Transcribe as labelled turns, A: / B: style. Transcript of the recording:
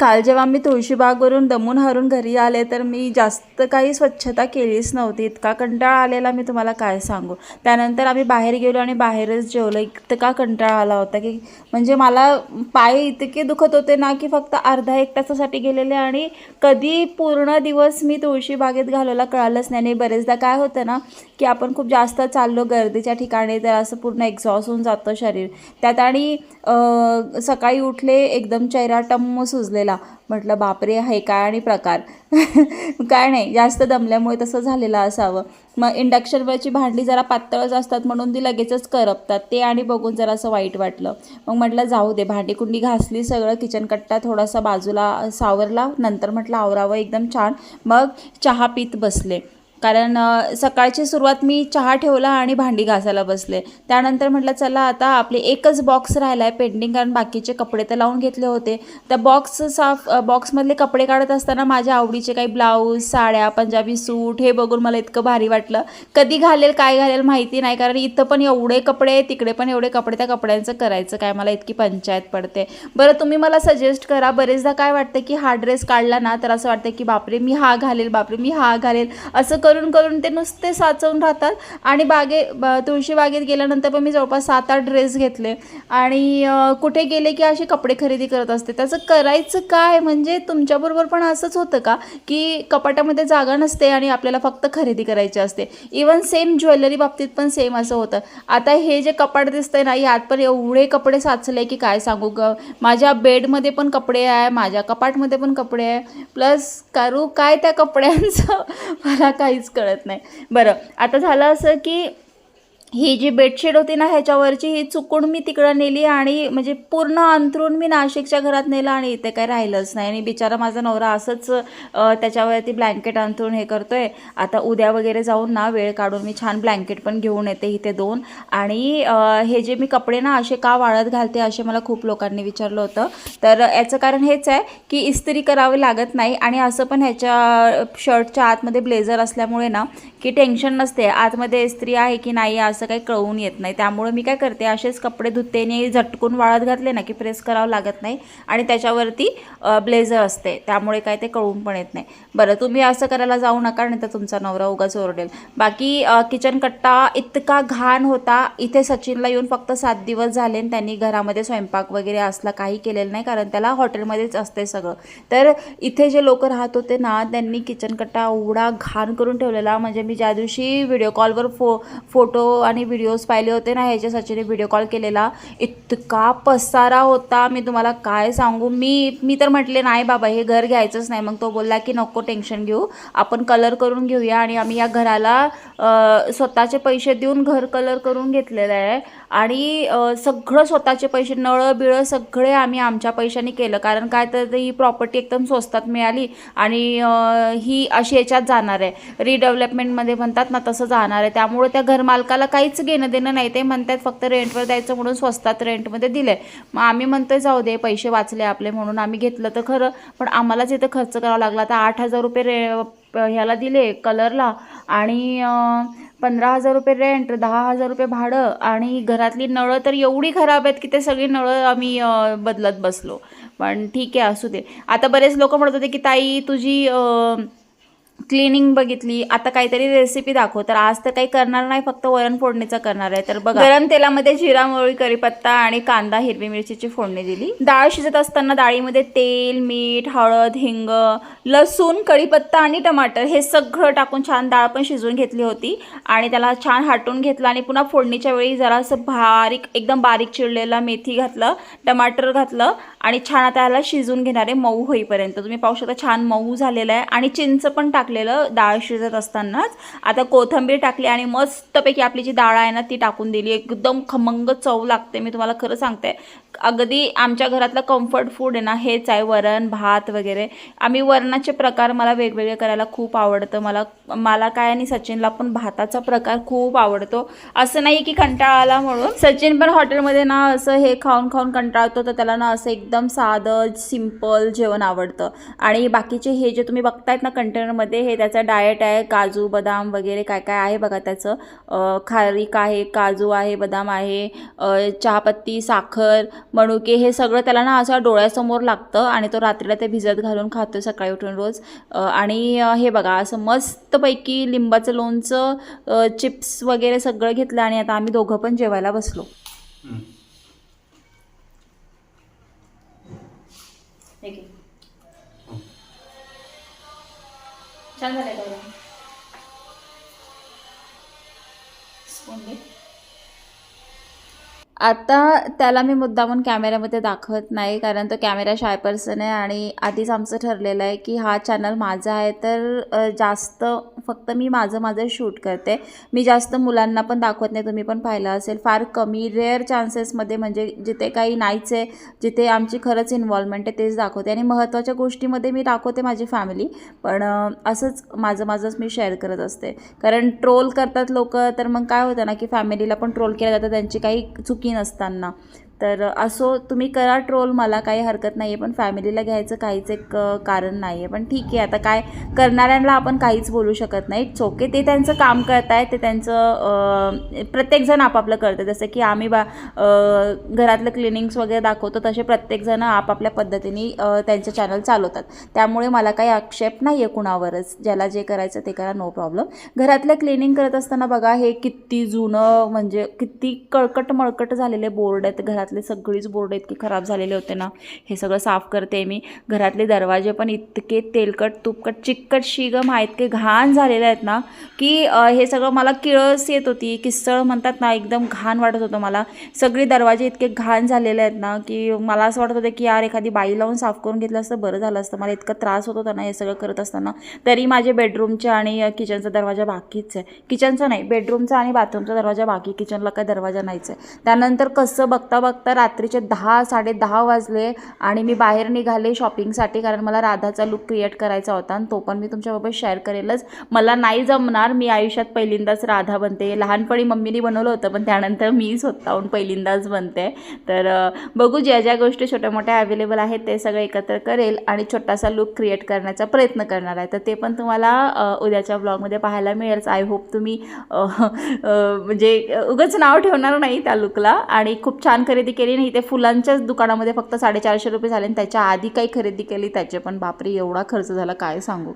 A: काल जेव्हा मी तुळशीबागवरून दमून हारून घरी आले तर मी जास्त काही स्वच्छता केलीच नव्हती. इतका कंटाळा आलेला मी तुम्हाला काय सांगू? त्यानंतर आम्ही बाहेर गेलो आणि बाहेरच जेवलो. इतका कंटाळा आला होता की म्हणजे मला पाय इतके दुखत होते ना की फक्त अर्धा एक तासासाठी गेलेले आणि कधी पूर्ण दिवस मी तुळशीबागेत घालवला कळालंच नाही. आणि बरेचदा काय होतं ना की आपण खूप जास्त चाललो गर्दीच्या ठिकाणी तर असं पूर्ण एक्झॉस्ट होऊन जातं शरीर. त्यात आणि सकाळी उठले एकदम चेहरा टम्म सुजलेला. म्हटलं बापरे हे काय आणि प्रकार? काय नाही जास्त दमल्यामुळे तसं झालेलं असावं. मग इंडक्शनवरची भांडी जरा पातळच असतात म्हणून ती लगेचच करपतात. ते आणि बघून जरा असं वाईट वाटलं. मग म्हटलं जाऊ दे भांडी कुंडी घासली सगळं किचन कट्टा थोडासा बाजूला सावरला. नंतर म्हटलं आवरावं एकदम छान. मग चहा पीत बसले. कारण सकाळची सुरुवात मी चहा ठेवला आणि भांडी घासायला बसले. त्यानंतर म्हटलं चला आता आपले एकच बॉक्स राहिला आहे पेंडिंग कारण बाकीचे कपडे तर लावून घेतले होते. त्या बॉक्स साफ बॉक्समधले कपडे काढत असताना माझ्या आवडीचे काही ब्लाऊज साड्या पंजाबी सूट हे बघून मला इतकं भारी वाटलं. कधी घालेल काय घालेल माहिती नाही कारण इथं पण एवढे कपडे आहे, तिकडे पण एवढे कपडे त्या कपड्यांचं करायचं काय? मला इतकी पंचायत पडते. बरं तुम्ही मला सजेस्ट करा बरेचदा काय वाटतं की हा ड्रेस काढला ना तर असं वाटतं की बापरे मी हा घालेल बापरे मी हा घालेल असं करून करून ते नुसते साचवून राहतात. आणि बागे ब तुळशी बागेत गेल्यानंतर पण मी जवळपास सात आठ ड्रेस घेतले. आणि कुठे गेले की असे कपडे खरेदी करत असते. त्याचं करायचं काय? म्हणजे तुमच्याबरोबर पण असंच होतं का? की कपाटामध्ये जागा नसते आणि आपल्याला फक्त खरेदी करायची असते. इवन सेम ज्वेलरी बाबतीत पण सेम असं होतं. आता हे जे कपाट दिसतंय ना यात पण एवढे कपडे साचले की काय सांगू ग? माझ्या बेडमध्ये पण कपडे आहे माझ्या कपाटमध्ये पण कपडे आहे. प्लस करू काय त्या कपड्यांचं? मला काही काहीच कळत नाही. बरं आता झालं असं की ही जी बेडशीट होती ना ह्याच्यावरची ही चुकून मी तिकडं नेली आणि म्हणजे पूर्ण अंथरून मी नाशिकच्या घरात नेलं आणि इथे काही राहिलंच नाही. आणि बिचारा माझा नवरा असंच त्याच्यावरती ब्लँकेट अंथरून हे करतोय. आता उद्या वगैरे जाऊन ना वेळ काढून मी छान ब्लँकेट पण घेऊन येते इथे दोन. आणि हे जे मी कपडे ना असे का वाळत घालते असे मला खूप लोकांनी विचारलं होतं. तर याचं कारण हेच आहे की इस्त्री करावी लागत नाही आणि असं पण ह्याच्या शर्टच्या आतमध्ये ब्लेझर असल्यामुळे ना की टेन्शन नसते. आतमध्ये इस्त्री आहे की नाही असं असं काही कळून येत नाही. त्यामुळे मी काय करते असेच कपडे धुते आणि झटकून वाळत घातले ना की प्रेस करावं लागत नाही आणि त्याच्यावरती ब्लेझर असते. त्यामुळे काय ते कळून पण येत नाही. बरं तुम्ही असं करायला जाऊ नका नाही तर तुमचा नवरा उगाच ओरडेल. बाकी किचन कट्टा इतका घाण होता. इथे सचिनला येऊन फक्त सात दिवस झाले आणि त्यांनी घरामध्ये स्वयंपाक वगैरे असला काही केलेलं नाही कारण त्याला हॉटेलमध्येच असते सगळं. तर इथे जे लोक राहत होते ना त्यांनी किचन कट्टा एवढा घाण करून ठेवलेला. म्हणजे मी ज्या दिवशी व्हिडिओ कॉलवर फो फोटो आणि व्हिडिओज पाहिले होते ना ह्याच्या सचिनने व्हिडिओ कॉल केलेला. इतका पसारा होता. मी तुम्हाला काय सांगू? मी मी तर म्हटले नाही बाबा हे घर घ्यायचंच नाही. मग तो बोलला की नको टेन्शन घेऊ. आपण कलर करून घेऊया. आणि आम्ही या घराला स्वतःचे पैसे देऊन घर कलर करून घेतलेलं आहे. आणि सगळं स्वतःचे पैसे नळं बिळं सगळे आम्ही आमच्या पैशाने केलं. कारण काय तर ही प्रॉपर्टी एकदम स्वस्तात मिळाली आणि ही अशी याच्यात जाणार आहे. रिडेव्हलपमेंटमध्ये म्हणतात ना तसं जाणार आहे. त्यामुळे त्या घरमालकाला काहीच घेणं देणं नाही. ते म्हणतात फक्त रेंटवर द्यायचं म्हणून स्वस्तात रेंटमध्ये दिलं आहे मग आम्ही म्हणतो जाऊ दे पैसे वाचले आपले म्हणून आम्ही घेतलं तर खरं पण आम्हालाच इथं खर्च करावा लागला. तर आठ हजार रुपये रे ह्याला दिले कलरला आणि पंधरा हजार रुपये रेंट दहा हजार रुपये भाडं आणि घरातली नळं तर एवढी खराब आहेत की ते सगळी नळं आम्ही बदलत बसलो. पण ठीक आहे असू दे. आता बरेच लोक म्हणत होते की ताई तुझी क्लिनिंग बघितली. आता काहीतरी रेसिपी दाखव. तर आज तर काही करणार नाही फक्त वरण फोडणीचं करणार आहे. तर बघा. गरम तेलामध्ये जिरा मोहरी कढीपत्ता आणि कांदा हिरवी मिरचीची फोडणी दिली. डाळ शिजत असताना डाळीमध्ये तेल मीठ हळद हिंग लसूण कढीपत्ता आणि टमाटर हे सगळं टाकून छान डाळ पण शिजवून घेतली होती. आणि त्याला छान हाटून घेतलं आणि पुन्हा फोडणीच्या वेळी जरासं बारीक एकदम बारीक चिरलेला मेथी घातलं टमाटर घातलं आणि छान आता याला शिजून घेणार आहे मऊ होईपर्यंत. तुम्ही पाहू शकता छान मऊ झालेलं आहे आणि चिंच पण टाकलेलं डाळ शिजत असतानाच आता कोथिंबीर टाकली आणि मस्तपैकी आपली जी डाळ आहे ना ती टाकून दिली. एकदम खमंग चव लागते. मी तुम्हाला खरं सांगते. अगदी आमच्या घरातलं कम्फर्ट फूड आहे ना हेच आहे वरण भात वगैरे. आम्ही वरणाचे प्रकार मला वेगवेगळे करायला खूप आवडतं. मला मला काय आणि सचिनला पण भाताचा प्रकार खूप आवडतो. असं नाही की कंटाळा आला म्हणून. सचिन पण हॉटेलमध्ये ना असं हे खाऊन खाऊन कंटाळतो. तर त्याला ना असं एकदम साधं सिंपल जेवण आवडतं. आणि बाकीचे हे जे तुम्ही बघतायत ना कंटेनरमध्ये हे त्याचं डाएट आहे काजू बदाम वगैरे काय काय आहे बघा त्याचं. खारीक आहे काजू आहे बदाम आहे चहापत्ती साखर मणुके हे सगळं त्याला ना असं डोळ्यासमोर लागतं आणि तो रात्रीला ते भिजत घालून खातो सकाळी उठून रोज. आणि हे बघा असं मस्तपैकी लिंबाचं लोणचं चिप्स वगैरे सगळं घेतलं आणि आता आम्ही दोघं पण जेवायला बसलो. हे घे. छान आता त्याला मी मुद्दामून कॅमेऱ्यामध्ये दाखवत नाही कारण तो कॅमेरा शाय पर्सन आहे आणि आधीच आमचं ठरलेलं आहे की हा चॅनल माझा आहे तर जास्त फक्त मी माझं माझं शूट करते. मी जास्त मुलांना पण दाखवत नाही तुम्ही पण पाहिलं असेल. फार कमी रेअर चान्सेसमध्ये म्हणजे जिथे काही नाहीच आहे जिथे आमची खरंच इन्व्हॉल्वमेंट आहे तेच दाखवते. आणि महत्त्वाच्या गोष्टीमध्ये मी दाखवते माझी फॅमिली पण असंच माझं माझंच मी शेअर करत असते. कारण ट्रोल करतात लोक तर मग काय होतं ना की फॅमिलीला पण ट्रोल केलं जातं त्यांची काही चुकी नसताना तर असो तुम्ही करा ट्रोल मला काही हरकत नाही आहे पण फॅमिलीला घ्यायचं काहीच एक कारण नाही आहे पण ठीक आहे आता काय करणाऱ्यांना आपण काहीच बोलू शकत नाही. इट्स ओके ते त्यांचं काम करत आहे ते त्यांचं प्रत्येकजण आपापलं करतं जसं की आम्ही बा घरातलं क्लिनिंग्स वगैरे दाखवतो तसे प्रत्येकजण आपापल्या पद्धतीने त्यांचं चॅनल चालवतात. त्यामुळे मला काही आक्षेप नाही आहे कुणावरच. ज्याला जे करायचं ते करा नो प्रॉब्लेम घरातलं क्लिनिंग करत असताना बघा हे किती जुनं म्हणजे किती कळकट मळकट झालेले बोर्ड आहेत. घरात घरातले सगळीच बोर्ड इतके खराब झालेले होते ना. हे सगळं साफ करते मी. घरातले दरवाजे पण इतके तेलकट तुपकट चिकट शिगम हा इतके घाण झालेले आहेत ना की हे सगळं मला किळस येत होती. किसळ म्हणतात ना एकदम घाण वाटत होतं मला. सगळे दरवाजे इतके घाण झालेले आहेत ना की मला असं वाटत होतं की यार एखादी बाई लावून साफ करून घेतलं असतं बरं झालं असतं. मला इतका त्रास होत होता ना हे सगळं करत असताना. तरी माझे बेडरूमच्या आणि किचनचा दरवाजा बाकीच आहे. किचनचा नाही बेडरूमचा आणि बाथरूमचा दरवाजा बाकी. किचनला काय दरवाजा नाहीच आहे. त्यानंतर कसं बघता बघता फक्त रात्रीचे दहा साडे दहा वाजले आणि मी बाहेर निघाले शॉपिंगसाठी कारण मला राधाचा लुक क्रिएट करायचा होता आणि तो पण मी तुमच्याबरोबर शेअर करेलच. मला नाही जमणार मी आयुष्यात पहिल्यांदाच राधा बनते. लहानपणी मम्मीनी बनवलं होतं पण त्यानंतर मी स्वतःहून पहिल्यांदाच बनते. तर बघू ज्या ज्या गोष्टी छोट्या मोठ्या अवेलेबल आहेत ते सगळं एकत्र करेल आणि छोटासा लुक क्रिएट करण्याचा प्रयत्न करणार आहे. तर ते पण तुम्हाला उद्याच्या ब्लॉगमध्ये पाहायला मिळेल. आय होप तुम्ही म्हणजे उगंच नाव ठेवणार नाही त्या लुकला आणि खूप छान खरेदी खरेदी केली नाही ते फुलांच्याच दुकानामध्ये फक्त साडेचारशे रुपये झाले आणि त्याच्या आधी काही खरेदी केली त्याचे पण बापरे एवढा खर्च झाला काय सांगू.